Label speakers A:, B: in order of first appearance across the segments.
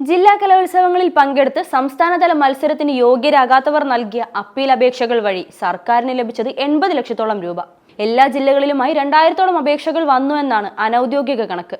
A: ജില്ലാ കലോത്സവങ്ങളിൽ പങ്കെടുത്ത് സംസ്ഥാനതല മത്സരത്തിന് യോഗ്യരാകാത്തവർ നൽകിയ അപ്പീൽ അപേക്ഷകൾ വഴി സർക്കാരിന് ലഭിച്ചത് എൺപത് ലക്ഷത്തോളം രൂപ. എല്ലാ ജില്ലകളിലുമായി രണ്ടായിരത്തോളം അപേക്ഷകൾ വന്നു എന്നാണ് അനൌദ്യോഗിക കണക്ക്.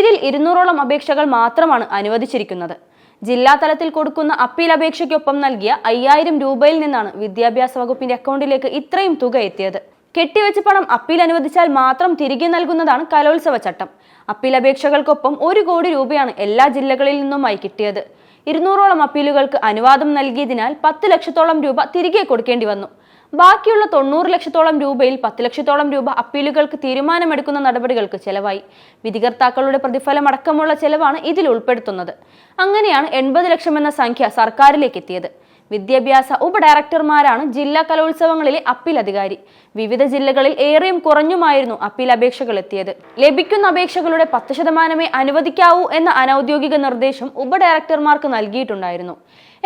A: ഇതിൽ ഇരുന്നൂറോളം അപേക്ഷകൾ മാത്രമാണ് അനുവദിച്ചിരിക്കുന്നത്. ജില്ലാ തലത്തിൽ കൊടുക്കുന്ന അപ്പീൽ അപേക്ഷയ്ക്കൊപ്പം നൽകിയ അയ്യായിരം രൂപയിൽ നിന്നാണ് വിദ്യാഭ്യാസ വകുപ്പിന്റെ അക്കൗണ്ടിലേക്ക് ഇത്രയും തുക എത്തിയത്. കെട്ടിവെച്ച പണം അപ്പീൽ അനുവദിച്ചാൽ മാത്രം തിരികെ നൽകുന്നതാണ് കലോത്സവ ചട്ടം. അപ്പീൽ അപേക്ഷകൾക്കൊപ്പം ഒരു കോടി രൂപയാണ് എല്ലാ ജില്ലകളിൽ നിന്നുമായി കിട്ടിയത്. ഇരുന്നൂറോളം അപ്പീലുകൾക്ക് അനുവാദം നൽകിയതിനാൽ പത്ത് ലക്ഷത്തോളം രൂപ തിരികെ കൊടുക്കേണ്ടി വന്നു. ബാക്കിയുള്ള തൊണ്ണൂറ് ലക്ഷത്തോളം രൂപയിൽ പത്ത് ലക്ഷത്തോളം രൂപ അപ്പീലുകൾക്ക് തീരുമാനമെടുക്കുന്ന നടപടികൾക്ക് ചെലവായി. വിധികർത്താക്കളുടെ പ്രതിഫലം അടക്കമുള്ള ചെലവാണ് ഇതിൽ ഉൾപ്പെടുത്തുന്നത്. അങ്ങനെയാണ് എൺപത് ലക്ഷം എന്ന സംഖ്യ സർക്കാരിലേക്ക് എത്തിയത് വിദ്യാഭ്യാസ ഉപഡയറക്ടർമാരാണ് ജില്ലാ കലോത്സവങ്ങളിലെ അപ്പീൽ അധികാരി. വിവിധ ജില്ലകളിൽ ഏറെയും കുറഞ്ഞുമായിരുന്നു അപ്പീൽ അപേക്ഷകൾ എത്തിയത്. ലഭിക്കുന്ന അപേക്ഷകളുടെ പത്ത് ശതമാനമേ അനുവദിക്കാവൂ എന്ന അനൌദ്യോഗിക നിർദ്ദേശം ഉപഡയറക്ടർമാർക്ക് നൽകിയിട്ടുണ്ടായിരുന്നു.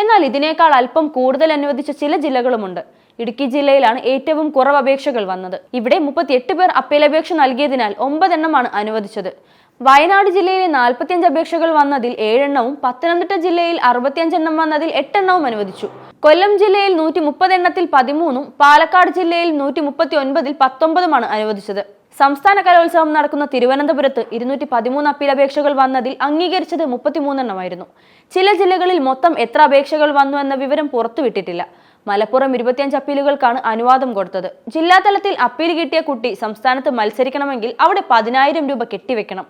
A: എന്നാൽ ഇതിനേക്കാൾ അല്പം കൂടുതൽ അനുവദിച്ച ചില ജില്ലകളുമുണ്ട്. ഇടുക്കി ജില്ലയിലാണ് ഏറ്റവും കുറവ് അപേക്ഷകൾ വന്നത്. ഇവിടെ മുപ്പത്തിയെട്ട് പേർ അപ്പീൽ അപേക്ഷ നൽകിയതിനാൽ ഒമ്പതെണ്ണമാണ് അനുവദിച്ചത്. വയനാട് ജില്ലയിൽ നാൽപ്പത്തിയഞ്ച് അപേക്ഷകൾ വന്നതിൽ ഏഴെണ്ണവും പത്തനംതിട്ട ജില്ലയിൽ അറുപത്തിയഞ്ചെണ്ണം വന്നതിൽ എട്ടെണ്ണവും അനുവദിച്ചു. കൊല്ലം ജില്ലയിൽ നൂറ്റി മുപ്പത് എണ്ണത്തിൽ പതിമൂന്നും പാലക്കാട് ജില്ലയിൽ നൂറ്റി മുപ്പത്തി ഒൻപതിൽ പത്തൊമ്പതുമാണ് അനുവദിച്ചത്. സംസ്ഥാന കലോത്സവം നടക്കുന്ന തിരുവനന്തപുരത്ത് ഇരുന്നൂറ്റി പതിമൂന്ന് അപ്പീൽ അപേക്ഷകൾ വന്നതിൽ അംഗീകരിച്ചത് മുപ്പത്തിമൂന്നെണ്ണമായിരുന്നു. ചില ജില്ലകളിൽ മൊത്തം എത്ര അപേക്ഷകൾ വന്നു എന്ന വിവരം പുറത്തുവിട്ടിട്ടില്ല. മലപ്പുറം ഇരുപത്തിയഞ്ച് അപ്പീലുകൾക്കാണ് അനുവാദം കൊടുത്തത്. ജില്ലാതലത്തിൽ അപ്പീൽ കിട്ടിയ കുട്ടി സംസ്ഥാനത്ത് മത്സരിക്കണമെങ്കിൽ അവിടെ പതിനായിരം രൂപ കെട്ടിവെക്കണം.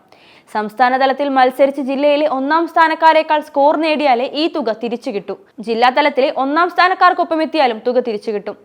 A: സംസ്ഥാന തലത്തിൽ മത്സരിച്ച് ജില്ലയിലെ ഒന്നാം സ്ഥാനക്കാരേക്കാൾ സ്കോർ നേടിയാലേ ഈ തുക തിരിച്ചു കിട്ടൂ ജില്ലാ തലത്തിലെ ഒന്നാം സ്ഥാനക്കാർക്കൊപ്പം എത്തിയാലും തുക തിരിച്ചു കിട്ടും